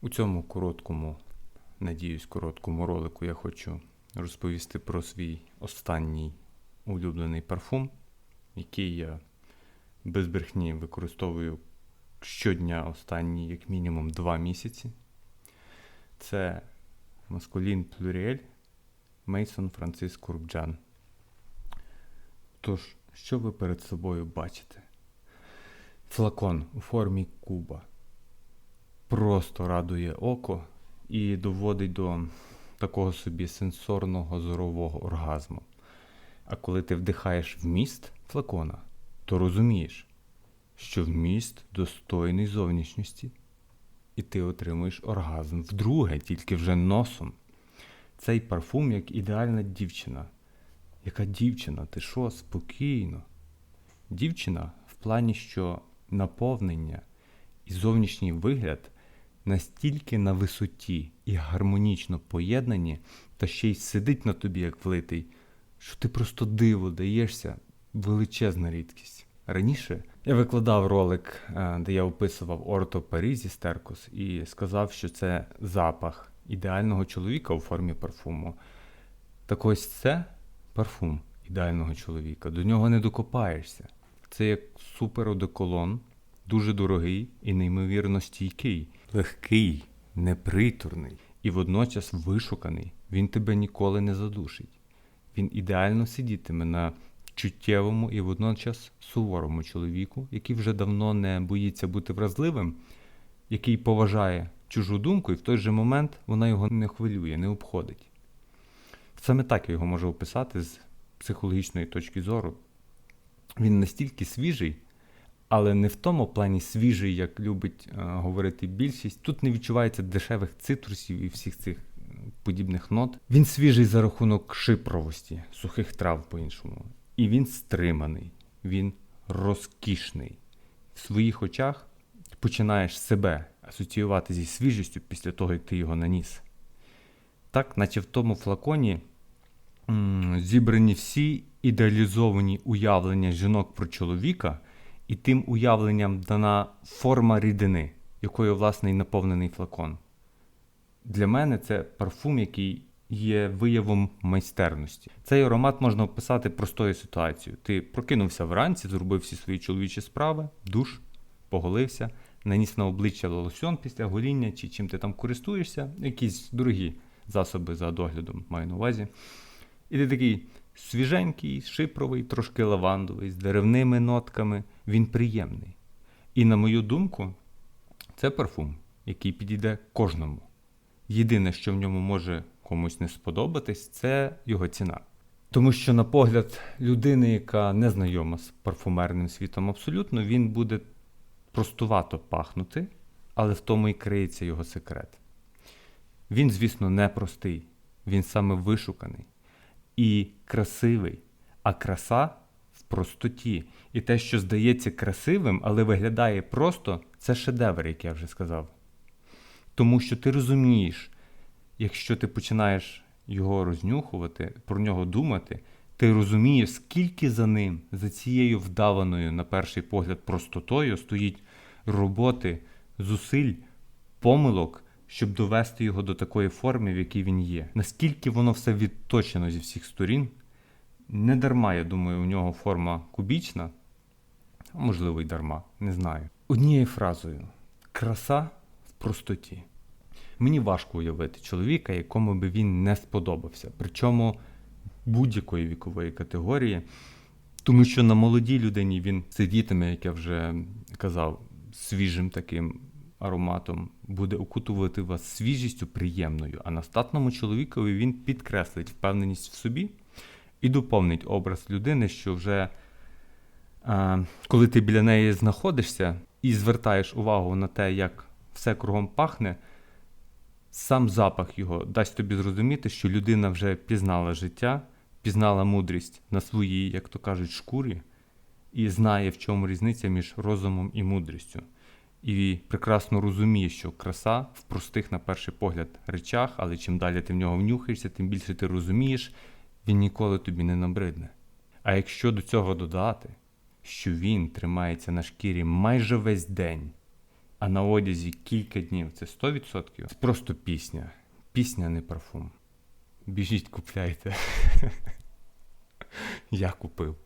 У цьому короткому, надіюсь, короткому ролику я хочу розповісти про свій останній улюблений парфум, який я без брехні використовую щодня останні як мінімум два місяці. Це Маскулін Плюріель Мейсон Франциск Курбджан. Тож, що ви перед собою бачите? Флакон у формі куба просто радує око і доводить до такого собі сенсорного зорового оргазму. А коли ти вдихаєш вміст флакона, то розумієш, що вміст достойний зовнішності, і ти отримуєш оргазм вдруге, тільки вже носом. Цей парфум як ідеальна дівчина. Яка дівчина? Ти що, спокійно? Дівчина в плані, що наповнення і зовнішній вигляд настільки на висоті і гармонічно поєднані, та ще й сидить на тобі, як влитий, що ти просто диво даєшся величезна рідкість. Раніше я викладав ролик, е, де я описував Орто Парізі Стеркус і сказав, що це запах ідеального чоловіка у формі парфуму. Так ось це парфум ідеального чоловіка. До нього не докопаєшся. Це як суперодеколон, дуже дорогий і неймовірно стійкий, легкий, непритурний і водночас вишуканий. Він тебе ніколи не задушить. Він ідеально сидітиме на чуттєвому і водночас суворому чоловіку, який вже давно не боїться бути вразливим, який поважає чужу думку, і в той же момент вона його не хвилює, не обходить. Саме так я його можу описати з психологічної точки зору. Він настільки свіжий, але не в тому плані свіжий, як любить е, говорити більшість. Тут не відчувається дешевих цитрусів і всіх цих подібних нот. Він свіжий за рахунок шипровості, сухих трав по-іншому. І він стриманий, він розкішний. В своїх очах починаєш себе асоціювати зі свіжістю після того, як ти його наніс. Так, наче в тому флаконі м, зібрані всі ідеалізовані уявлення жінок про чоловіка, і тим уявленням дана форма рідини, якою власне і наповнений флакон. Для мене це парфум, який є виявом майстерності. Цей аромат можна описати простою ситуацією. Ти прокинувся вранці, зробив всі свої чоловічі справи, душ, поголився, наніс на обличчя лосьон після гоління, чи чим ти там користуєшся, якісь дорогі засоби за доглядом маю на увазі. І ти такий свіженький, шипровий, трошки лавандовий, з деревними нотками. Він приємний. І, на мою думку, це парфум, який підійде кожному. Єдине, що в ньому може комусь не сподобатись, це його ціна. Тому що, на погляд людини, яка не знайома з парфумерним світом абсолютно, він буде простувато пахнути, але в тому і криється його секрет. Він, звісно, не простий, він саме вишуканий і красивий, а краса в простоті. І те, що здається красивим, але виглядає просто, це шедевр, як я вже сказав. Тому що ти розумієш, якщо ти починаєш його рознюхувати, про нього думати, ти розумієш, скільки за ним, за цією вдаваною, на перший погляд, простотою стоїть роботи, зусиль, помилок, щоб довести його до такої форми, в якій він є. Наскільки воно все відточено зі всіх сторін, не дарма, я думаю, у нього форма кубічна, а можливо й дарма, не знаю. Однією фразою: краса в простоті. Мені важко уявити чоловіка, якому би він не сподобався, причому будь-якої вікової категорії, тому що на молодій людині він сидітиме, як я вже казав, свіжим таким ароматом, буде окутувати вас свіжістю приємною, а на статному чоловікові він підкреслить впевненість в собі і доповнить образ людини, що вже а, коли ти біля неї знаходишся і звертаєш увагу на те, як все кругом пахне, сам запах його дасть тобі зрозуміти, що людина вже пізнала життя, пізнала мудрість на своїй, як то кажуть, шкурі, і знає, в чому різниця між розумом і мудрістю. І прекрасно розуміє, що краса в простих, на перший погляд, речах, але чим далі ти в нього внюхаєшся, тим більше ти розумієш, він ніколи тобі не набридне. А якщо до цього додати, що він тримається на шкірі майже весь день, а на одязі кілька днів це 100%. Це просто пісня. Пісня, не парфум. Біжіть, купляйте. Я купив.